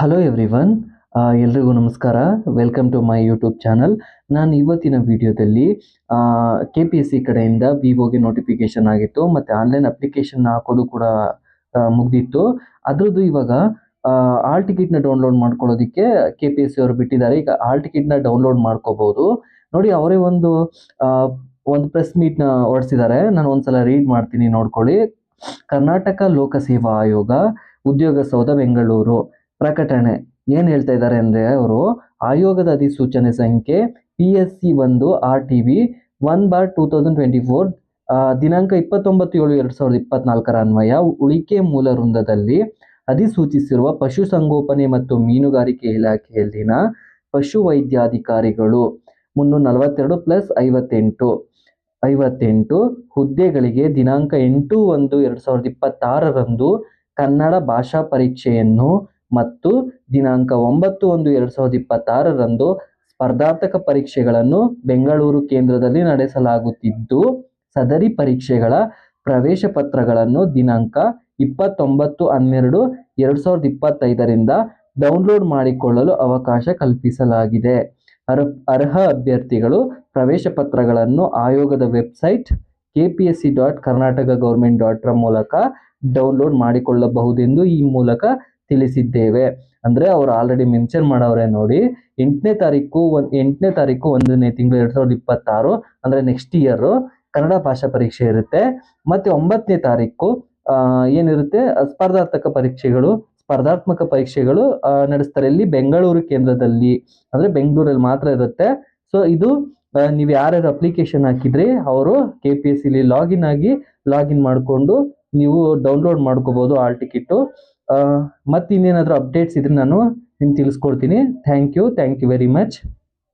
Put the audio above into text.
Hello everyone ಎಲ್ರಿಗೂ ನಮಸ್ಕಾರ. Welcome to my YouTube channel ನಾನು ಇವತ್ತಿನ ವಿಡಿಯೋದಲ್ಲಿ ಕೆ ಪಿ ಎಸ್ ಸಿ ಕಡೆಯಿಂದ ವಿವೋಗೆ ನೋಟಿಫಿಕೇಶನ್ ಆಗಿತ್ತು, ಮತ್ತು ಆನ್ಲೈನ್ ಅಪ್ಲಿಕೇಶನ್ ಹಾಕೋದು ಕೂಡ ಮುಗ್ದಿತ್ತು. ಅದರದ್ದು ಇವಾಗ ಆಲ್ ಟಿಕೆಟ್ನ ಡೌನ್ಲೋಡ್ ಮಾಡ್ಕೊಳ್ಳೋದಕ್ಕೆ ಕೆ ಪಿ ಎಸ್ ಸಿ ಅವರು ಬಿಟ್ಟಿದ್ದಾರೆ. ಈಗ ಆಲ್ ಟಿಕೆಟ್ನ ಡೌನ್ಲೋಡ್ ಮಾಡ್ಕೋಬಹುದು ನೋಡಿ, ಅವರೇ ಒಂದು ಒಂದು ಪ್ರೆಸ್ ಮೀಟ್ನ ಹೊರಡಿಸಿದ್ದಾರೆ ನಾನು ಒಂದ್ಸಲ ರೀಡ್ ಮಾಡ್ತೀನಿ, ನೋಡ್ಕೊಳ್ಳಿ. ಕರ್ನಾಟಕ ಲೋಕಸೇವಾ ಆಯೋಗ, ಉದ್ಯೋಗ ಸೌಧ, ಬೆಂಗಳೂರು. ಪ್ರಕಟಣೆ. ಏನು ಹೇಳ್ತಾ ಇದ್ದಾರೆ ಅಂದ್ರೆ ಅವರು ಆಯೋಗದ ಅಧಿಸೂಚನೆ ಸಂಖ್ಯೆ ಪಿ ಎಸ್ ಸಿ ಒಂದು R T V one bar two thousand twenty four ದಿನಾಂಕ ಇಪ್ಪತ್ತೊಂಬತ್ತು ಏಳು ಎರಡು ಸಾವಿರದ ಇಪ್ಪತ್ನಾಲ್ಕರ ಅನ್ವಯ ಉಳಿಕೆ ಮೂಲ ವೃಂದದಲ್ಲಿ ಅಧಿಸೂಚಿಸಿರುವ ಪಶುಸಂಗೋಪನೆ ಮತ್ತು ಮೀನುಗಾರಿಕೆ ಇಲಾಖೆಯಲ್ಲಿನ ಪಶು ವೈದ್ಯಾಧಿಕಾರಿಗಳು ಮುನ್ನೂರ ನಲವತ್ತೆರಡು ಪ್ಲಸ್ ಐವತ್ತೆಂಟು. ಐವತ್ತೆಂಟು ಹುದ್ದೆಗಳಿಗೆ ದಿನಾಂಕ ಎಂಟು ಒಂದು, ಎರಡು ಸಾವಿರದ ಇಪ್ಪತ್ತಾರರಂದು ಕನ್ನಡ ಭಾಷಾ ಪರೀಕ್ಷೆಯನ್ನು ಮತ್ತು ದಿನಾಂಕ ಒಂಬತ್ತು ಒಂದು ಎರಡು ಸಾವಿರದ ಇಪ್ಪತ್ತಾರರಂದು ಸ್ಪರ್ಧಾತ್ಮಕ ಪರೀಕ್ಷೆಗಳನ್ನು ಬೆಂಗಳೂರು ಕೇಂದ್ರದಲ್ಲಿ ನಡೆಸಲಾಗುತ್ತಿದ್ದು, ಸದರಿ ಪರೀಕ್ಷೆಗಳ ಪ್ರವೇಶ ಪತ್ರಗಳನ್ನು ದಿನಾಂಕ ಇಪ್ಪತ್ತೊಂಬತ್ತು ಹನ್ನೆರಡು ಎರಡು ಸಾವಿರದ ಇಪ್ಪತ್ತೈದರಿಂದ ಡೌನ್ಲೋಡ್ ಮಾಡಿಕೊಳ್ಳಲು ಅವಕಾಶ ಕಲ್ಪಿಸಲಾಗಿದೆ. ಅರ್ಹ ಅಭ್ಯರ್ಥಿಗಳು ಪ್ರವೇಶ ಪತ್ರಗಳನ್ನು ಆಯೋಗದ website K P S C dot Karnataka government ಡಾಟ್ರ ಮೂಲಕ ಡೌನ್ಲೋಡ್ ಮಾಡಿಕೊಳ್ಳಬಹುದೆಂದು ಈ ಮೂಲಕ ತಿಳಿಸಿದ್ದೇವೆ. ಅಂದ್ರೆ ಅವ್ರು ಆಲ್ರೆಡಿ ಮೆನ್ಷನ್ ಮಾಡವ್ರೆ ನೋಡಿ, ಎಂಟನೇ ತಾರೀಕು ಒಂದು, ಎಂಟನೇ ತಾರೀಕು ಒಂದನೇ ತಿಂಗಳು ಎರಡ್ ಸಾವಿರದ ಇಪ್ಪತ್ತಾರು, ಅಂದ್ರೆ ನೆಕ್ಸ್ಟ್ ಇಯರ್ ಕನ್ನಡ ಭಾಷಾ ಪರೀಕ್ಷೆ ಇರುತ್ತೆ. ಮತ್ತೆ ಒಂಬತ್ತನೇ ತಾರೀಕು ಏನಿರುತ್ತೆ, ಸ್ಪರ್ಧಾತ್ಮಕ ಪರೀಕ್ಷೆಗಳು ಸ್ಪರ್ಧಾತ್ಮಕ ಪರೀಕ್ಷೆಗಳು ನಡೆಸ್ತಾರೆ. ಇಲ್ಲಿ ಬೆಂಗಳೂರು ಕೇಂದ್ರದಲ್ಲಿ, ಅಂದ್ರೆ ಬೆಂಗಳೂರಲ್ಲಿ ಮಾತ್ರ ಇರುತ್ತೆ. ಸೊ ಇದು ನೀವು ಯಾರ್ಯಾರು ಅಪ್ಲಿಕೇಶನ್ ಹಾಕಿದ್ರಿ, ಅವರು ಕೆ ಪಿ ಎಸ್ ಸಿಲಿ ಲಾಗಿನ್ ಆಗಿ ಲಾಗಿನ್ ಮಾಡಿಕೊಂಡು ನೀವು ಡೌನ್ಲೋಡ್ ಮಾಡ್ಕೋಬಹುದು ಆಲ್ ಟಿಕೆಟು ಮತ್ತೆ ಇನ್ನೇನಾದರೂ ಅಪ್ಡೇಟ್ಸ್ ಇದ್ರೆ ನಾನು ನಿಮ್ಗೆ ತಿಳಿಸ್ಕೊಡ್ತೀನಿ. Thank you thank you very much